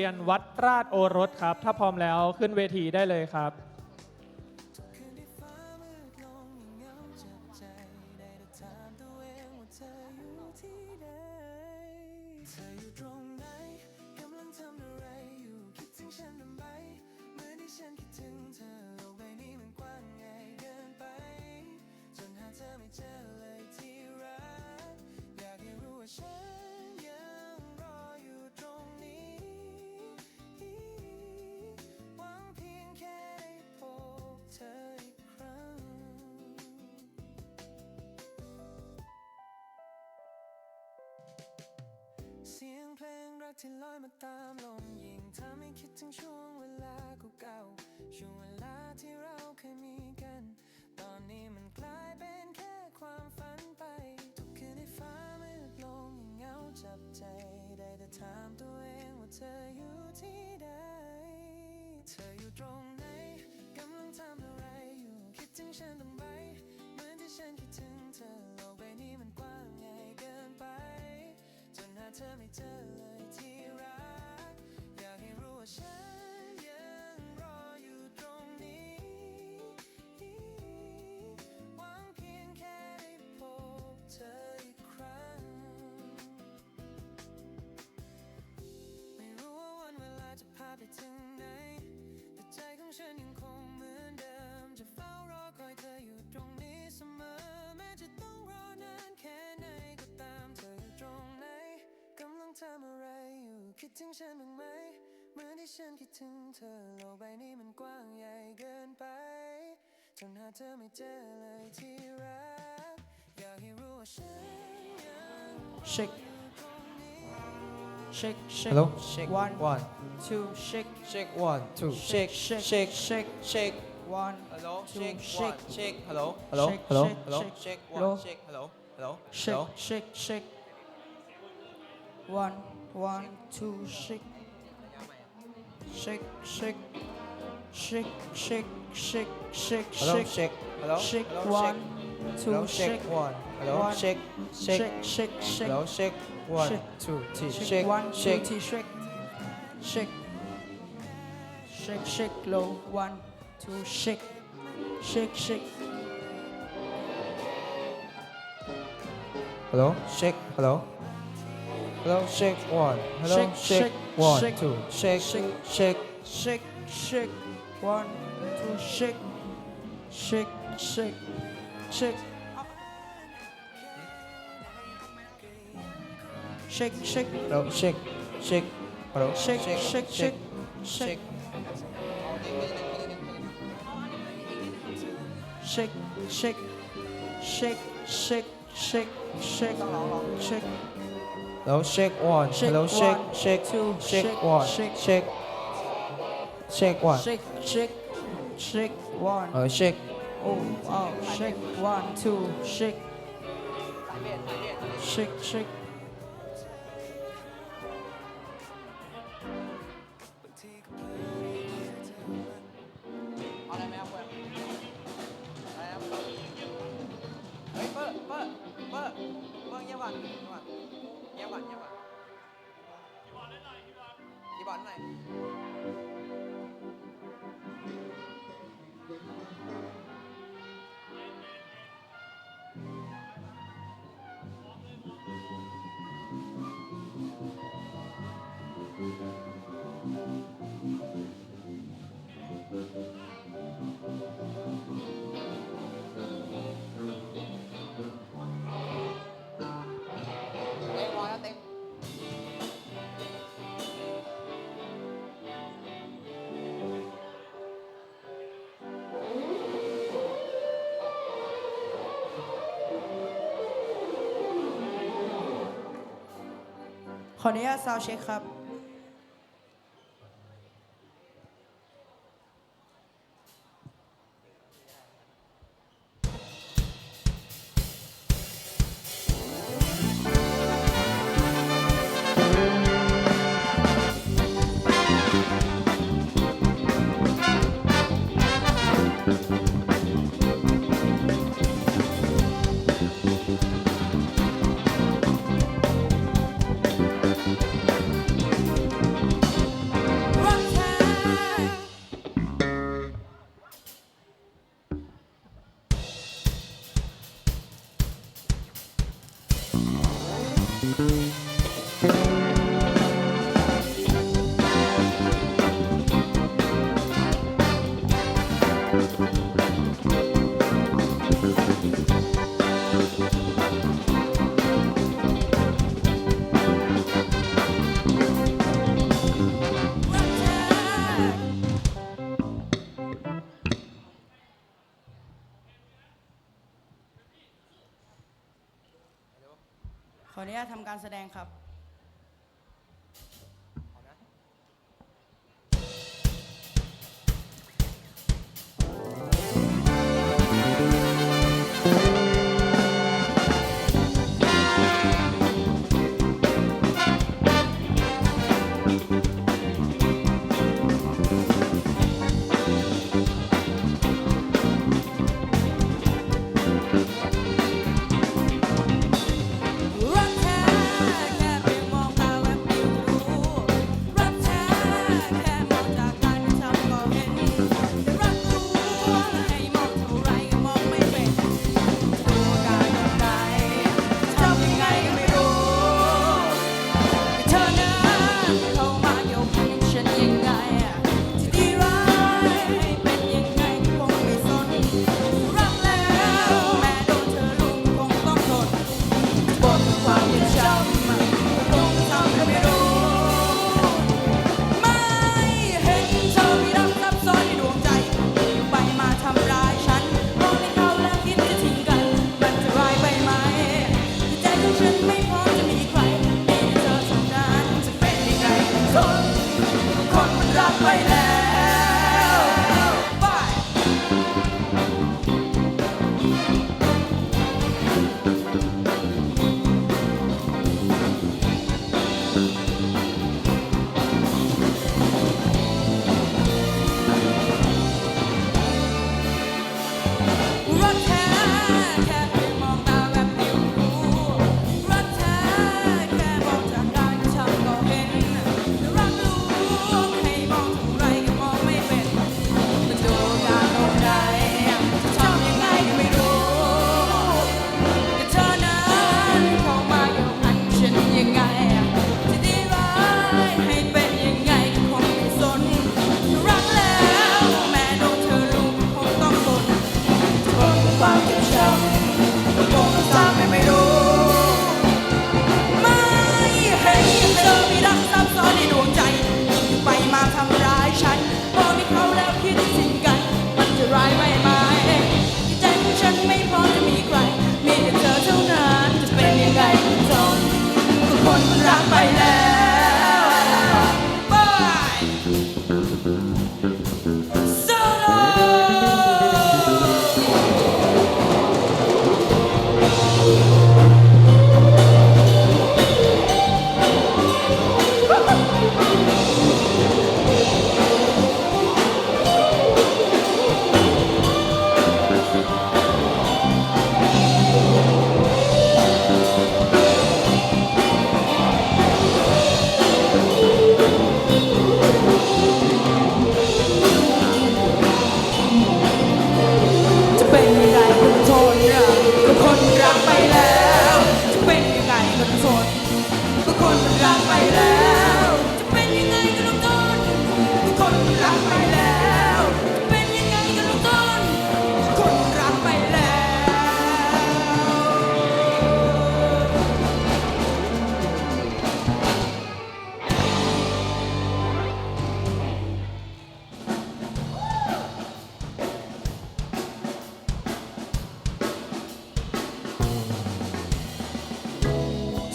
เรียนวัดราชโอรสครับ ถ้าพร้อมแล้วขึ้นเวทีได้เลยครับ ถึงช่วงเวลาเก่าๆช่วงเวลาที่เราเคยมีกัน ตอนนี้มันกลายเป็นแค่ความฝันไป ทุกคืนในฟ้ามืดลงยิ่งเงาจับใจ ได้แต่ถามตัวเองว่าเธออยู่ที่ใด เธออยู่ตรงไหนกำลังทำอะไรอยู่ คิดถึงฉันบ้างไหมเหมือนที่ฉันคิดถึงเธอโลกใบนี้มันกว้างใหญ่เกินไป จนหาเธอไม่เจอ ฉันยังรออยู่ตรงนี้ หวังเพียงแค่ได้พบเธออีกครั้ง ไม่รู้ว่าวันเวลาจะพาไปถึงไหน แต่ใจของฉันยังคงเหมือนเดิม จะเฝ้ารอคอยเธออยู่ตรงนี้เสมอ แม้จะต้องรอนานแค่ไหนก็ตามเธออยู่ตรงไหนกำลังทำอะไรอยู่ คิดถึงฉันบ้างไหม ฉันคิดถึงเธอ โลกใบนี้มันกว้างใหญ่เกินไป จนหาเธอไม่เจอเลยที่รัก อยากให้รู้ว่าฉันยัง Shake, ตรงนี้ shake, shake. Hello? Shake. One, One. two, shake, Shake one, two. Shake, Shake, shake, shake, shake. shake. one, Hello? two, Shake, shake. one. Shake. Hello? Hello? Shake, Hello? shake, Hello? shake. Shake Hello? one. Shake. Hello? Hello? shake, Hello? shake, shake. One, one, two, shake. Shake, shake, shake, shake, shake, shake, Hello? shake. Shake. Hello? Shake Hello? one, two, shake. Shake one. Hello? One. Shake. Shake. Shake, shake, shake. Hello? Shake one, Shake. two, three. Shake, Shake. one, two, Shake. three, shake. Shake. Shake, shake, low. One, two, shake. Shake, shake. Hello? Shake. Hello? Hello? Shake one. Hello? Shake, Shake. shake, One, shake. two. Shake. Shake. Shake. Shake, shake. One, two, shake. Shake, shake. Shake. Shake, shake. Hello? Shake. Shake. Hello? Shake, shake, shake, shake. Shake. Shake, shake, shake, shake, shake, shake, shake. Hello, shake one. Shake Hello, shake, one, shake, two, shake, shake, one, shake. shake, shake one. Shake, shake, shake one. Uh, shake. Oh, wow. Shake one, two, shake. Shake, shake. อนหน่อย ออนุญาตซาวเช็คครับ การแสดงครับ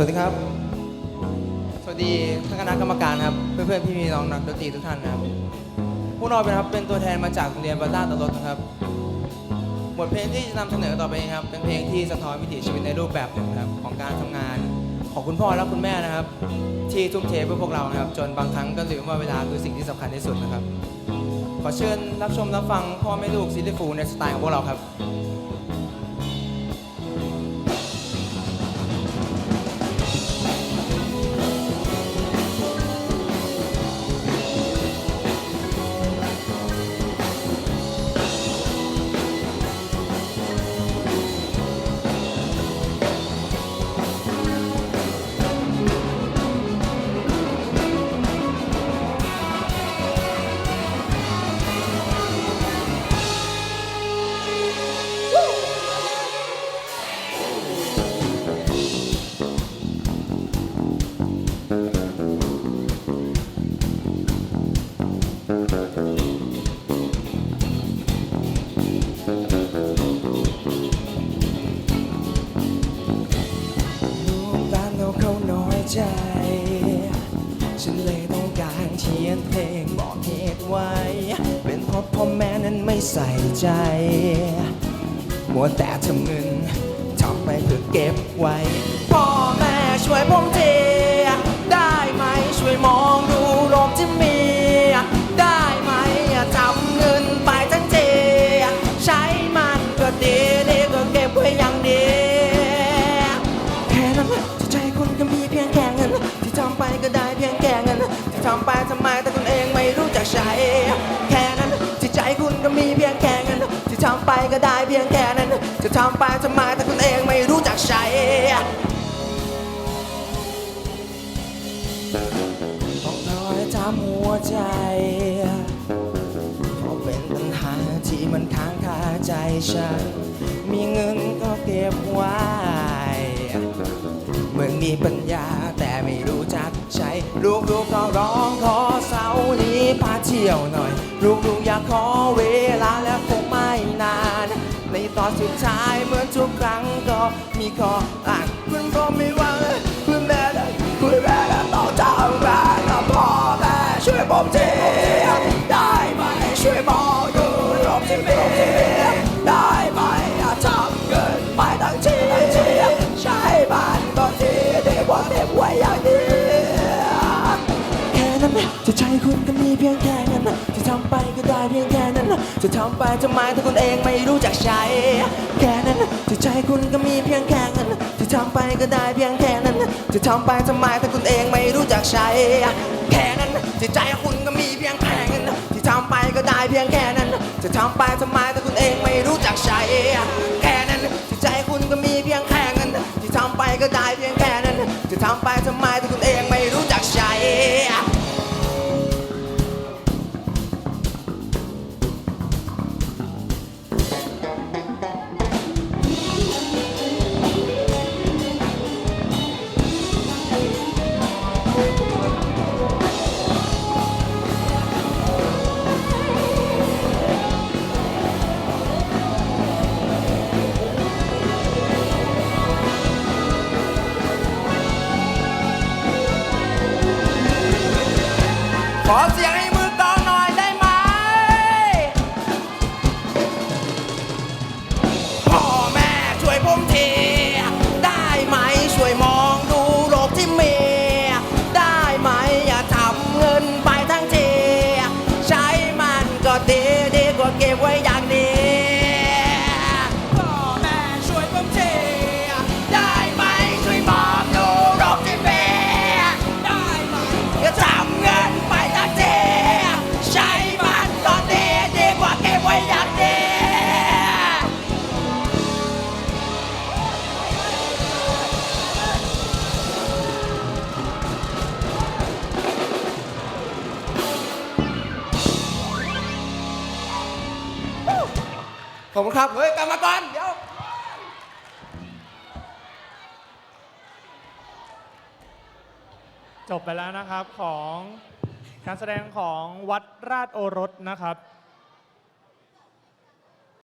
สวัสดีครับ สวัสดีท่านคณะกรรมการครับ เพื่อนๆพี่มีน้องนักดนตรีทุกท่านครับ พวกเอาเป็นครับเป็นตัวแทนมาจากโรงเรียนบ้านตาตลดนะครับ บทเพลงที่จะนำเสนอต่อไปครับ เป็นเพลงที่สะท้อนวิถีชีวิตในรูปแบบหนึ่งครับของการทำงานของคุณพ่อและคุณแม่นะครับ ที่ทุ่มเทเพื่อพวกเราครับ จนบางครั้งก็ลืมว่าเวลาคือสิ่งที่สำคัญที่สุดนะครับ ขอเชิญรับชมรับฟังพ่อแม่ลูกศิลป์ฟูในสไตล์ของพวกเราครับ องบอกเหตุไว้ เป็นเพราะพ่อแม่นั้นไม่ใส่ใจ มัวแต่ทำเงินทำไปเพื่อเก็บไว้ พ่อแม่ช่วยผมทีได้ไหมช่วยมอง ทำไปทำไมแต่คุณเองไม่รู้จักใช้ต้องคอยทำหัวใจ เพราะเป็นปัญหาที่มันค้างคาใจฉัน มีเงินก็เก็บไว้เหมื่อมีปัญญาแต่ไม่รู้จักใช้ ลูกๆก็ร้องขอเสาร์นี้พาเที่ยวหน่อย ลูกๆอยากขอเว ดท้ายเหมือนทุกครั้งก็มีข้ออ้างคุณก็ไม่ว่าเลยคุณแม่เลยคุณแม่ต้องทำงานกับพ่อแม่ช่วยผมทีได้ไหมช่วยบอกดูโลกที่มีได้ไหมทำเงินไปทั้งชีใช้บ้านก็ทีดีกว่าเก็บไว้อย่างดีแค่นั้นจะใจคุณก็มีเพียงแค่นั้น ทำไปก็ได้เพียงแค่นั้น จะทำไปทำไมถ้าคุณเองไม่รู้จักใช้ แค่นั้นจะใจคุณก็มีเพียงแค่นั้นจะทำไปก็ได้เพียงแค่นั้น จะทำไปทำไมถ้าคุณเองไม่รู้จักใช้ แค่นั้นจะใจคุณก็มีเพียงแค่นั้นที่ทำไปก็ได้เพียงแค่นั้น จะทำไปทำไมถ้าคุณเองไม่รู้จักใช้ แค่นั้นจะใจคุณก็มีเพียงแค่นั้นที่ทำไปก็ได้เพียงแค่นั้น จะทำไปทำไม ขอบคุณครับ เฮ้ยกลับมาก่อน เดี๋ยว จบไปแล้วนะครับของการแสดงของวัดราชโอรสนะครับ